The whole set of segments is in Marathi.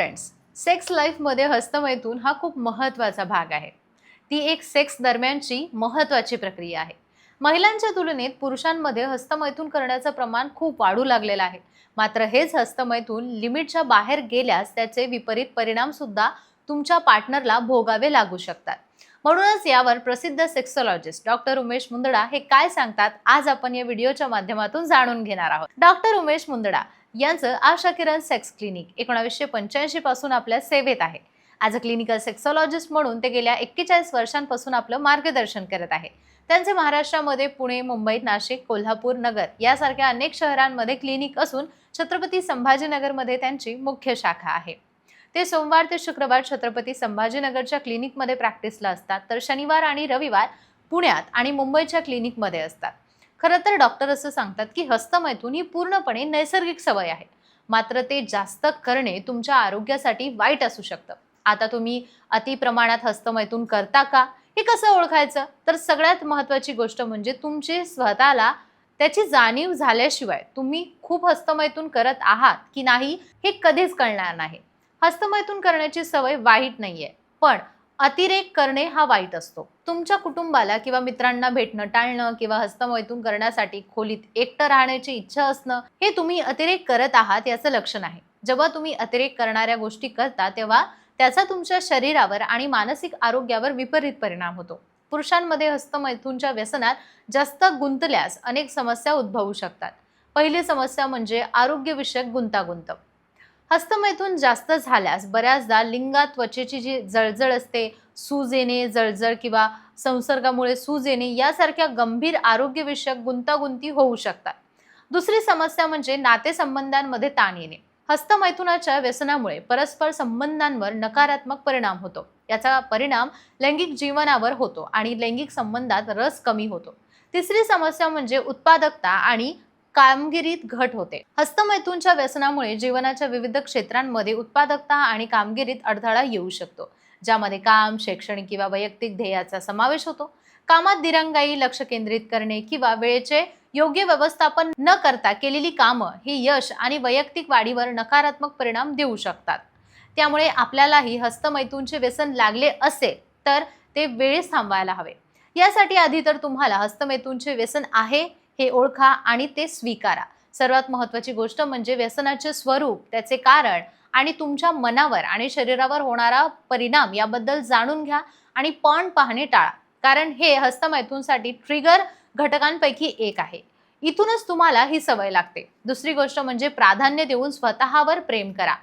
फ्रेंड्स सेक्स लाईफमध्ये हस्तमैथून हा खूप महत्त्वाचा भाग आहे. ती एक सेक्स दरम्यानची महत्त्वाची प्रक्रिया आहे. महिलांच्या तुलनेत पुरुषांमध्ये हस्तमैथून करण्याचं प्रमाण खूप वाढू लागलेलं आहे. मात्र हेच हस्तमैथून लिमिटच्या बाहेर गेल्यास त्याचे विपरीत परिणाम सुद्धा तुमच्या पार्टनरला भोगावे लागू शकतात. म्हणूनच यावर प्रसिद्ध सेक्सॉलॉजिस्ट डॉक्टर उमेश मुंदडा हे काय सांगतात आज आपण या व्हिडिओच्या माध्यमातून जाणून घेणार आहोत. डॉक्टर उमेश मुंदडा यांचं आशा किरण सेक्स क्लिनिक एकोणावीसशे पंच्याऐंशी पासून आपल्या सेवेत आहे. ॲज अ क्लिनिकल सेक्सॉलॉजिस्ट म्हणून ते गेल्या एक्केचाळीस वर्षांपासून आपलं मार्गदर्शन करत आहे. त्यांचे महाराष्ट्रामध्ये पुणे मुंबई नाशिक कोल्हापूर नगर यासारख्या अनेक शहरांमध्ये क्लिनिक असून छत्रपती संभाजीनगरमध्ये त्यांची मुख्य शाखा आहे. ते सोमवार ते शुक्रवार छत्रपती संभाजीनगरच्या क्लिनिकमध्ये प्रॅक्टिसला असतात. तर शनिवार आणि रविवार पुण्यात आणि मुंबईच्या क्लिनिकमध्ये असतात. खरं तर डॉक्टर असं सांगतात की हस्तमैथून ही पूर्णपणे नैसर्गिक सवय आहे. मात्र ते जास्त करणे तुमच्या आरोग्यासाठी वाईट असू शकतं. आता तुम्ही अति प्रमाणात हस्तमैथून करता का? हे कसं ओळखायचं? तर सगळ्यात महत्त्वाची गोष्ट म्हणजे तुमची स्वतःला त्याची जाणीव झाल्याशिवाय तुम्ही खूप हस्तमैथून करत आहात की नाही हे कधीच कळणार नाही. हस्तमैथून करण्याची सवय वाईट नाही आहे पण अतिरेक करणे हा वाईट असतो. तुमच्या कुटुंबाला किंवा मित्रांना भेटणं टाळणं किंवा हस्तमैथून करण्यासाठी खोलीत एकटं राहण्याची इच्छा असणं हे तुम्ही अतिरेक करत आहात याचं लक्षण आहे. जेव्हा तुम्ही अतिरेक करणाऱ्या गोष्टी करता तेव्हा त्याचा तुमच्या शरीरावर आणि मानसिक आरोग्यावर विपरीत परिणाम होतो. पुरुषांमध्ये हस्तमैथूनच्या व्यसनात जास्त गुंतल्यास अनेक समस्या उद्भवू शकतात. पहिली समस्या म्हणजे आरोग्यविषयक गुंतागुंत. हस्तमैथून जास्त झाल्यास बऱ्याचदा लिंगात त्वचेची जी जळजळ असते सूज येणे जळजळ किंवा संसर्गामुळे सूज येणे यासारख्या गंभीर आरोग्यविषयक गुंतागुंती होऊ शकतात. दुसरी समस्या म्हणजे नातेसंबंधांमध्ये ताण येणे. हस्तमैथुनाच्या व्यसनामुळे परस्पर संबंधांवर नकारात्मक परिणाम होतो. याचा परिणाम लैंगिक जीवनावर होतो आणि लैंगिक संबंधात रस कमी होतो. तिसरी समस्या म्हणजे उत्पादकता आणि कामगिरीत घट होते. हस्तमैथूनच्या व्यसनामुळे जीवनाच्या विविध क्षेत्रांमध्ये उत्पादकता आणि कामगिरीत अडथळा येऊ शकतो ज्यामध्ये काम शैक्षणिक किंवा वैयक्तिक ध्येयाचा समावेश होतो. कामात दिरंगाई लक्ष केंद्रित करणे किंवा वेळेचे योग्य व्यवस्थापन न करता केलेली कामं ही यश आणि वैयक्तिक वाढीवर नकारात्मक परिणाम देऊ शकतात. त्यामुळे आपल्यालाही हस्तमैथूनचे व्यसन लागले असेल तर ते वेळेस थांबवायला हवे. यासाठी आधी तर तुम्हाला हस्तमैथूनचे व्यसन आहे हे ओळखा आणि ते स्वीकारा. सर्वात महत्त्वाची गोष्ट म्हणजे व्यसनाचे स्वरूप त्याचे कारण आणि तुमच्या मनावर आणि शरीरावर होणारा परिणाम याबद्दल जाणून घ्या आणि पण पाहणे टाळा. कारण हे हस्तमैथूनसाठी ट्रिगर घटकांपैकी एक आहे. इथूनच तुम्हाला ही सवय लागते. दुसरी गोष्ट म्हणजे प्राधान्य देऊन स्वतःवर प्रेम करा.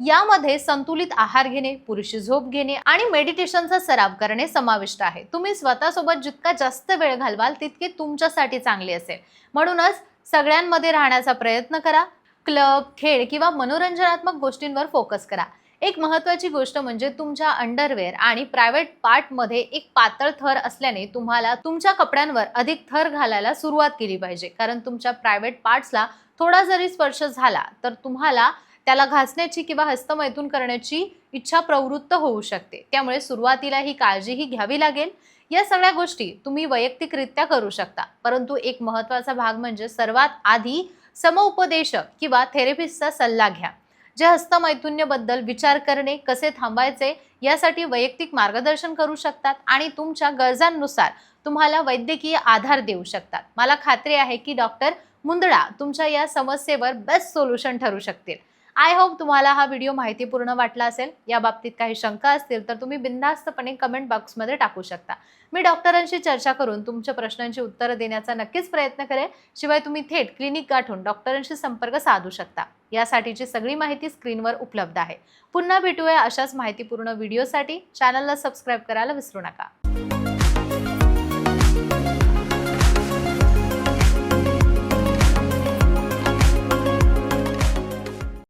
यामध्ये संतुलित आहार घेणे पुरेशी झोप घेणे आणि मेडिटेशनचा सराव करणे समाविष्ट आहे. तुम्ही स्वतःसोबत जितका जास्त वेळ घालवाल तितके तुमच्यासाठी चांगले असेल. म्हणूनच सगळ्यांमध्ये राहण्याचा प्रयत्न करा. क्लब खेळ किंवा मनोरंजनात्मक गोष्टींवर फोकस करा. एक महत्त्वाची गोष्ट म्हणजे तुमच्या अंडरवेअर आणि प्रायव्हेट पार्टमध्ये एक पातळ थर असल्याने तुम्हाला तुमच्या कपड्यांवर अधिक थर घालायला सुरुवात केली पाहिजे. कारण तुमच्या प्रायव्हेट पार्ट्सला थोडा जरी स्पर्श झाला तर तुम्हाला त्याला घासण्याची किंवा हस्तमैथून करण्याची इच्छा प्रवृत्त होऊ शकते. त्यामुळे सुरुवातीला ही काळजीही घ्यावी लागेल. या सगळ्या गोष्टी तुम्ही वैयक्तिकरित्या करू शकता. परंतु एक महत्त्वाचा भाग म्हणजे सर्वात आधी समउपदेशक किंवा थेरपिस्टचा सल्ला घ्या. जे हस्तमैथुन्यबद्दल विचार करणे कसे थांबायचे यासाठी वैयक्तिक मार्गदर्शन करू शकतात आणि तुमच्या गरजांनुसार तुम्हाला वैद्यकीय आधार देऊ शकतात. मला खात्री आहे की डॉक्टर मुंदडा तुमच्या या समस्येवर बेस्ट सोल्युशन ठरू शकतील. आय होप तुम्हाला हा व्हिडिओ माहितीपूर्ण वाटला असेल. या बाबतीत काही शंका असतील तर तुम्ही बिनधास्तपणे कमेंट बॉक्समध्ये टाकू शकता. मी डॉक्टरांशी चर्चा करून तुमच्या प्रश्नांची उत्तरं देण्याचा नक्कीच प्रयत्न करेल शिवाय तुम्ही थेट क्लिनिक गाठून डॉक्टरांशी संपर्क साधू शकता. यासाठीची सगळी माहिती स्क्रीनवर उपलब्ध आहे. पुन्हा भेटूया अशाच माहितीपूर्ण व्हिडिओसाठी. चॅनलला सबस्क्राईब करायला विसरू नका.